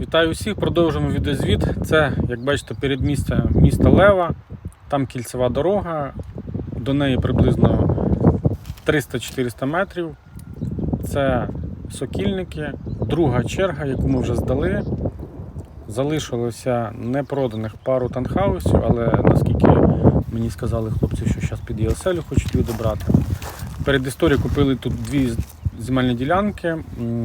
Вітаю усіх, продовжуємо відеозвіт. Це, як бачите, передмістя міста Лева. Там кільцева дорога, до неї приблизно 300-400 метрів. Це сокільники, друга черга, яку ми вже здали. Залишилося непроданих пару танхаусів, але наскільки мені сказали хлопці, що зараз під ЄСЛ хочуть люди брати. Перед історією купили тут дві земельні ділянки.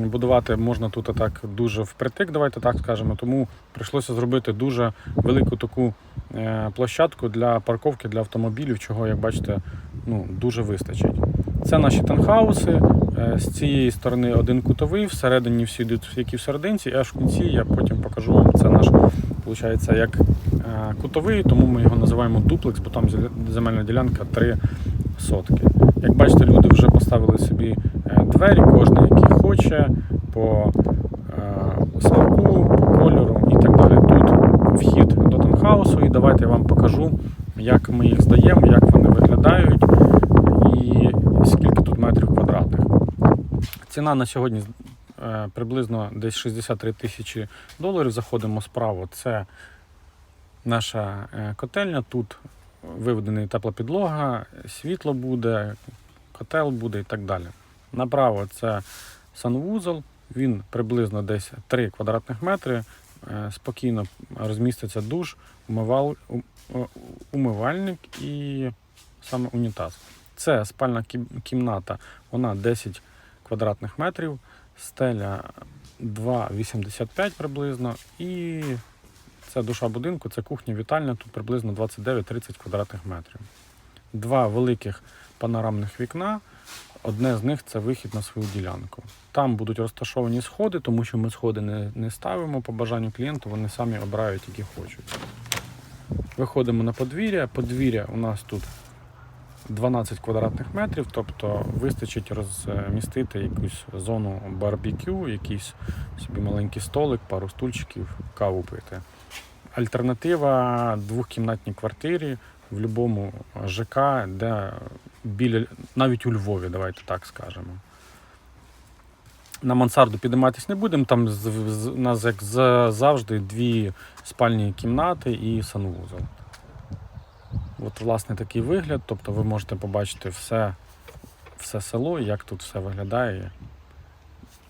Будувати можна тут так дуже впритик, давайте так скажемо. Тому прийшлося зробити дуже велику таку е, площадку для парковки для автомобілів, чого, як бачите, ну, дуже вистачить. Це наші танхауси. Е, З цієї сторони один кутовий, всередині всі йдуть які в серединці, аж в кінці я потім покажу вам. Це наш виходить, як е, кутовий, тому ми його називаємо дуплекс, бо там земельна ділянка 3 сотки. Як бачите, люди вже поставили собі е, двері, кожен який хоче, по е, смаку, по кольору і так далі. Тут вхід до танхаусу, і давайте я вам покажу, як ми їх здаємо, як вони виглядають і скільки тут метрів квадратних. Ціна на сьогодні е, приблизно десь 63 тисячі доларів. Заходимо справа. Це наша котельня. Тут виведена тепла підлога, світло буде, котел буде і так далі. Направо це санвузол, він приблизно десь 3 квадратних метри. Е, Спокійно розміститься душ, умивал, у- умивальник і саме унітаз. Це спальна кімната, вона 10 квадратних метрів, стеля 2,85 приблизно. І це душа будинку, це кухня вітальня, тут приблизно 29-30 квадратних метрів. Два великих панорамних вікна. Одне з них це вихід на свою ділянку. Там будуть розташовані сходи, тому що ми сходи не, не ставимо по бажанню клієнту, вони самі обирають, які хочуть. Виходимо на подвір'я. Подвір'я у нас тут 12 квадратних метрів, тобто вистачить розмістити якусь зону барбекю, якийсь собі маленький столик, пару стульчиків, каву пити. Альтернатива двохкімнатній квартирі в будь-якому ЖК, де біля, навіть у Львові, давайте так скажемо. На мансарду підійматись не будемо, там з- нас, як завжди, дві спальні кімнати і санвузол. От, власне, такий вигляд. Тобто ви можете побачити все, все село, як тут все виглядає.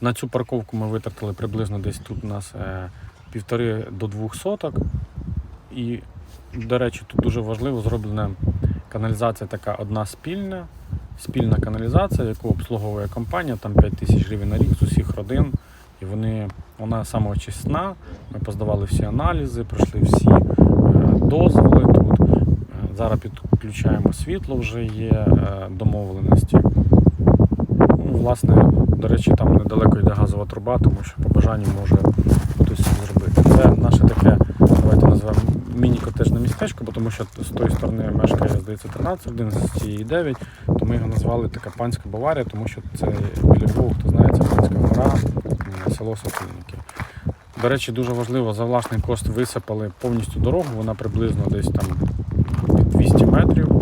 На цю парковку ми витратили приблизно десь тут у нас е, півтори до двох соток. І, до речі, тут дуже важливо зроблена каналізація така одна спільна, спільна каналізація, яку обслуговує компанія, там 5 тисяч гривень на рік з усіх родин. І вони, вона самоочисна. Ми поздавали всі аналізи, пройшли всі е, дозволи тут. Е, Зараз підключаємо світло, вже є е, домовленості. Ну, власне, до речі, там недалеко йде газова труба, тому що по бажанню може хтось. Це наше таке, давайте назвемо міні-котежне містечко, бо тому що з тої сторони мешкає, здається, 13 один, з цієї 9, то ми його назвали така панська Баварія, тому що це біля Львова, хто знає, це панська гора, село Сокільники. До речі, дуже важливо, за власний кошт висипали повністю дорогу, вона приблизно десь там під 200 метрів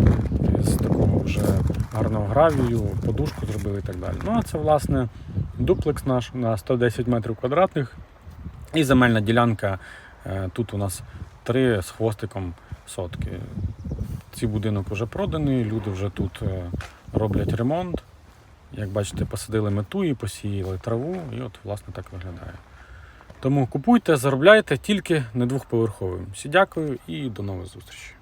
з такого вже гарного гравію, подушку зробили і так далі. Ну а це власне дуплекс наш на 110 метрів квадратних. І земельна ділянка е, тут у нас три з хвостиком сотки. Цей будинок вже проданий, люди вже тут е, роблять ремонт. Як бачите, посадили мету і посіяли траву, і от власне так виглядає. Тому купуйте, заробляйте тільки не двохповерховим. Всі дякую і до нових зустрічей.